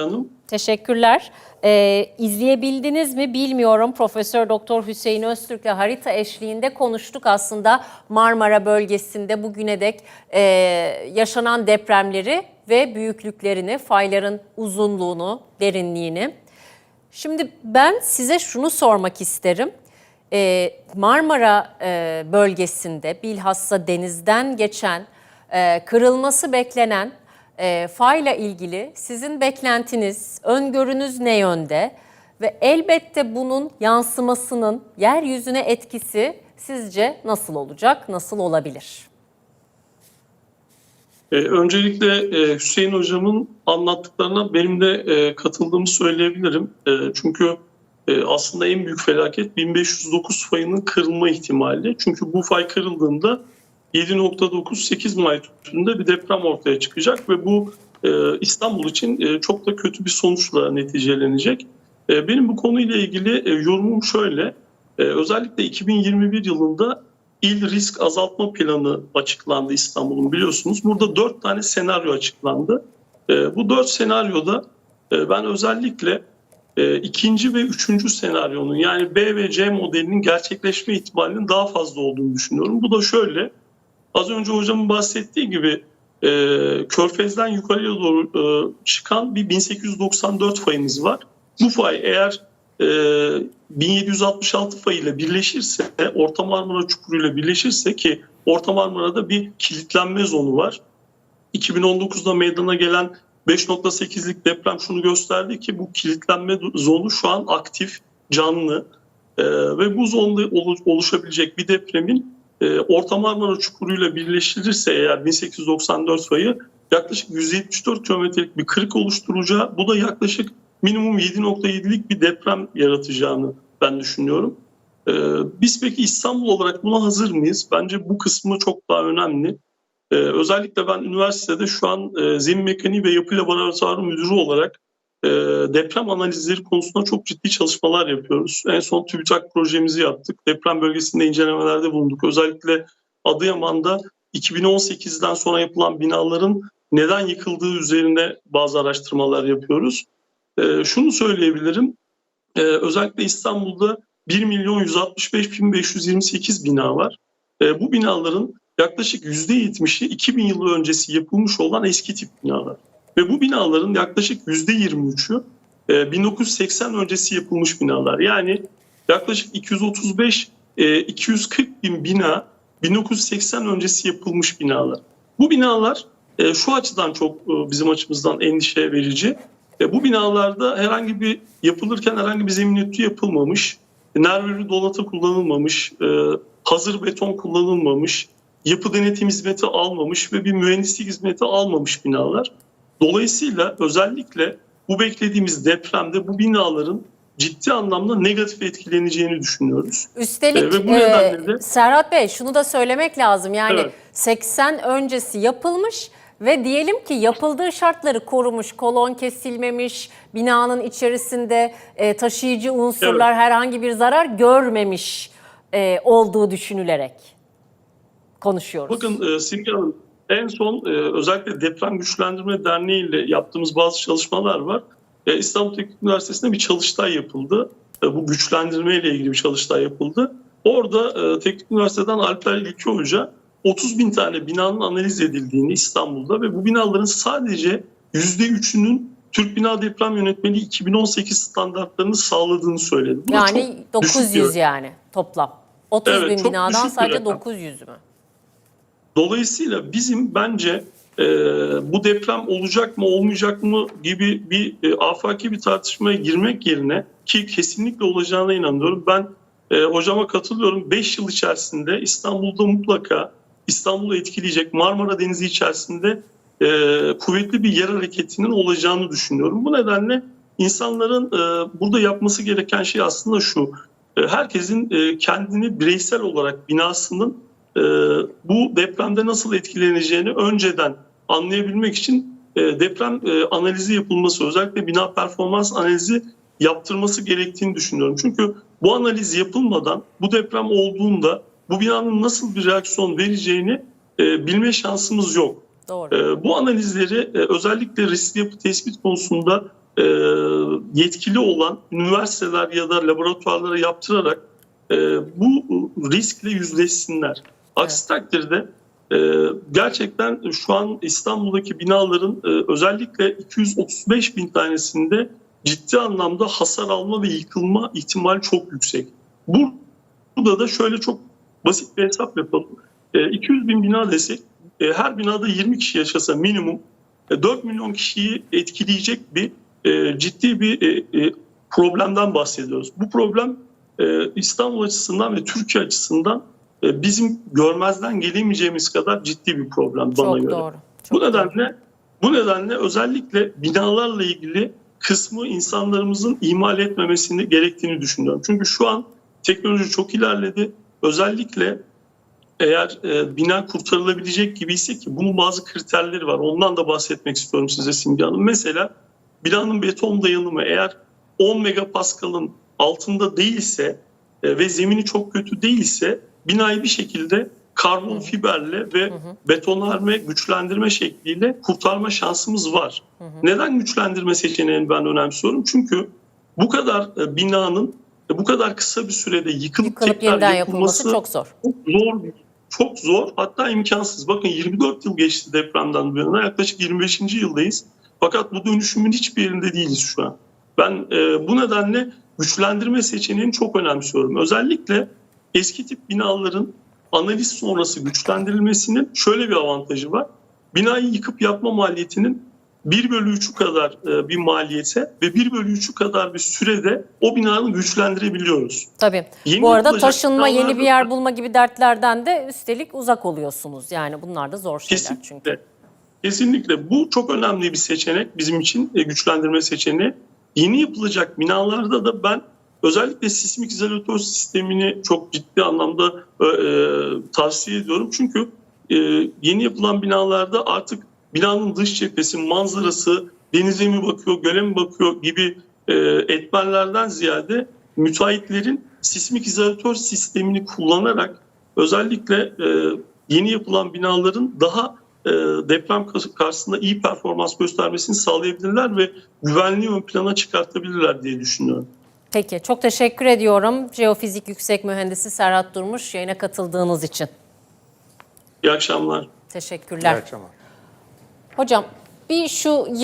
Hanım. Teşekkürler. Ee, izleyebildiniz mi bilmiyorum. Profesör Doktor Hüseyin Öztürk'le harita eşliğinde konuştuk aslında Marmara bölgesinde bugüne dek e, yaşanan depremleri ve büyüklüklerini, fayların uzunluğunu, derinliğini. Şimdi ben size şunu sormak isterim. Ee, Marmara e, bölgesinde bilhassa denizden geçen, e, kırılması beklenen e, fayla ilgili sizin beklentiniz, öngörünüz ne yönde? Ve elbette bunun yansımasının yeryüzüne etkisi sizce nasıl olacak, nasıl olabilir? Ee, öncelikle e, Hüseyin Hocam'ın anlattıklarına benim de e, katıldığımı söyleyebilirim. E, çünkü e, aslında en büyük felaket 1509 fayının kırılma ihtimali. Çünkü bu fay kırıldığında 7.9-8 magnitüdünde bir deprem ortaya çıkacak ve bu e, İstanbul için e, çok da kötü bir sonuçla neticelenecek. E, benim bu konuyla ilgili yorumum şöyle. Özellikle 2021 yılında İl risk azaltma planı açıklandı İstanbul'un biliyorsunuz. Burada dört tane senaryo açıklandı. Bu dört senaryoda ben özellikle ikinci ve üçüncü senaryonun yani B ve C modelinin gerçekleşme ihtimalinin daha fazla olduğunu düşünüyorum. Bu da şöyle. Az önce hocamın bahsettiği gibi e, Körfez'den yukarıya doğru e, çıkan bir 1894 fayımız var. Bu fay eğer e, 1766 fay ile birleşirse, Orta Marmara Çukuru ile birleşirse ki Orta Marmara'da bir kilitlenme zonu var. 2019'da meydana gelen 5.8'lik deprem şunu gösterdi ki bu kilitlenme zonu şu an aktif, canlı E, ve bu zonda olu- oluşabilecek bir depremin e, Orta Marmara Çukuru ile birleştirirse eğer 1894 fayı yaklaşık 174 kilometrelik bir kırık oluşturacağı, bu da yaklaşık minimum 7.7'lik bir deprem yaratacağını ben düşünüyorum. Ee, biz peki İstanbul olarak buna hazır mıyız? Bence bu kısmı çok daha önemli. Ee, özellikle ben üniversitede şu an e, zemin mekaniği ve yapı laboratuvarı müdürü olarak e, deprem analizleri konusunda çok ciddi çalışmalar yapıyoruz. En son TÜBİTAK projemizi yaptık. Deprem bölgesinde incelemelerde bulunduk. Özellikle Adıyaman'da 2018'den sonra yapılan binaların neden yıkıldığı üzerine bazı araştırmalar yapıyoruz. Ee, şunu söyleyebilirim. Ee, özellikle İstanbul'da 1 milyon 165 bin 528 bina var. Ee, bu binaların yaklaşık %70'i 2000 yılı öncesi yapılmış olan eski tip binalar. Ve bu binaların yaklaşık %23'ü e, 1980 öncesi yapılmış binalar. Yani yaklaşık 235 e, 240 bin bina 1980 öncesi yapılmış binalar. Bu binalar e, şu açıdan çok e, bizim açımızdan endişe verici. E, bu binalarda herhangi bir yapılırken herhangi bir zemin etüdü yapılmamış, nervürü dolata kullanılmamış, e, hazır beton kullanılmamış, yapı denetim hizmeti almamış ve bir mühendislik hizmeti almamış binalar. Dolayısıyla özellikle bu beklediğimiz depremde bu binaların ciddi anlamda negatif etkileneceğini düşünüyoruz. Üstelik Ee, ve bu e, de- Serhat Bey şunu da söylemek lazım. Yani Evet. 80 öncesi yapılmış ve diyelim ki yapıldığı şartları korumuş, kolon kesilmemiş, binanın içerisinde e, taşıyıcı unsurlar Evet. herhangi bir zarar görmemiş e, olduğu düşünülerek konuşuyoruz. Bakın e, Simge Hanım en son e, özellikle Deprem Güçlendirme Derneği ile yaptığımız bazı çalışmalar var. E, İstanbul Teknik Üniversitesi'nde bir çalıştay yapıldı. E, bu güçlendirme ile ilgili bir çalıştay yapıldı. Orada Teknik Üniversiteden Alper İlki Hoca 30 bin tane binanın analiz edildiğini İstanbul'da ve bu binaların sadece %3'ünün Türk Bina Deprem Yönetmeliği 2018 standartlarını sağladığını söyledi. Bu yani çok düşük 900 bir- yani toplam. 30 Evet, bin binadan sadece rakam. 900 mü? Dolayısıyla bizim bence e, bu deprem olacak mı olmayacak mı gibi bir e, afaki bir tartışmaya girmek yerine ki kesinlikle olacağına inanıyorum. Ben e, hocama katılıyorum. 5 yıl içerisinde İstanbul'da mutlaka İstanbul'u etkileyecek Marmara Denizi içerisinde e, kuvvetli bir yer hareketinin olacağını düşünüyorum. Bu nedenle insanların e, burada yapması gereken şey aslında şu. E, herkesin e, kendini bireysel olarak binasının bu depremde nasıl etkileneceğini önceden anlayabilmek için e, deprem e, analizi yapılması, özellikle bina performans analizi yaptırması gerektiğini düşünüyorum. Çünkü bu analiz yapılmadan bu deprem olduğunda bu binanın nasıl bir reaksiyon vereceğini e, bilme şansımız yok. Doğru. Bu analizleri özellikle riskli yapı tespit konusunda yetkili olan üniversiteler ya da laboratuvarlara yaptırarak bu riskle yüzleşsinler. Aksi takdirde e, gerçekten şu an İstanbul'daki binaların e, özellikle 235 bin tanesinde ciddi anlamda hasar alma ve yıkılma ihtimali çok yüksek. Bu- Burada da şöyle çok basit bir hesap yapalım. E, 200 bin bina desek e, her binada 20 kişi yaşasa minimum e, 4 milyon kişiyi etkileyecek bir e, ciddi bir e, e, problemden bahsediyoruz. Bu problem e, İstanbul açısından ve Türkiye açısından bizim görmezden gelemeyeceğimiz kadar ciddi bir problem bana Çok göre. doğru. Çok Bu doğru. nedenle bu nedenle özellikle binalarla ilgili kısmı insanlarımızın ihmal etmemesini gerektiğini düşünüyorum. Çünkü şu an teknoloji çok ilerledi. Özellikle eğer e, bina kurtarılabilecek gibiyse ki bunun bazı kriterleri var. Ondan da bahsetmek istiyorum size Simge Hanım. Mesela binanın beton dayanımı eğer 10 megapaskalın altında değilse e, ve zemini çok kötü değilse binayı bir şekilde karbon fiberle ve betonarme, güçlendirme şekliyle kurtarma şansımız var. Neden güçlendirme seçeneğini ben önemsiyorum? Çünkü bu kadar e, binanın e, bu kadar kısa bir sürede yıkılıp, Yıkılıp tekrar yeniden yapılması çok zor. çok zor çok zor hatta imkansız. Bakın 24 yıl geçti depremden bu yana yaklaşık 25. yıldayız. Fakat bu dönüşümün hiçbir yerinde değiliz şu an. Ben e, bu nedenle güçlendirme seçeneğini çok önemsiyorum. Özellikle eski tip binaların analiz sonrası güçlendirilmesinin şöyle bir avantajı var. Binayı yıkıp yapma maliyetinin 1 bölü 3'ü kadar e, bir maliyete ve 1 bölü 3'ü kadar bir sürede o binanı güçlendirebiliyoruz. Tabii. Yeni Bu arada taşınma, yeni bir yer bulma gibi dertlerden de üstelik uzak oluyorsunuz. Yani bunlar da zor şeyler çünkü. Kesinlikle. Kesinlikle. Bu çok önemli bir seçenek bizim için e, güçlendirme seçeneği. Yeni yapılacak binalarda da ben özellikle sismik izolatör sistemini çok ciddi anlamda e, e, tavsiye ediyorum. Çünkü e, yeni yapılan binalarda artık binanın dış cephesi, manzarası, denize mi bakıyor, göle mi bakıyor gibi e, etmenlerden ziyade müteahhitlerin sismik izolatör sistemini kullanarak özellikle e, yeni yapılan binaların daha e, deprem karşısında iyi performans göstermesini sağlayabilirler ve güvenliği ön plana çıkartabilirler diye düşünüyorum. Peki çok teşekkür ediyorum. Jeofizik Yüksek Mühendisi Serhat Durmuş yayına katıldığınız için. İyi akşamlar. Teşekkürler. İyi akşamlar. Hocam bir şu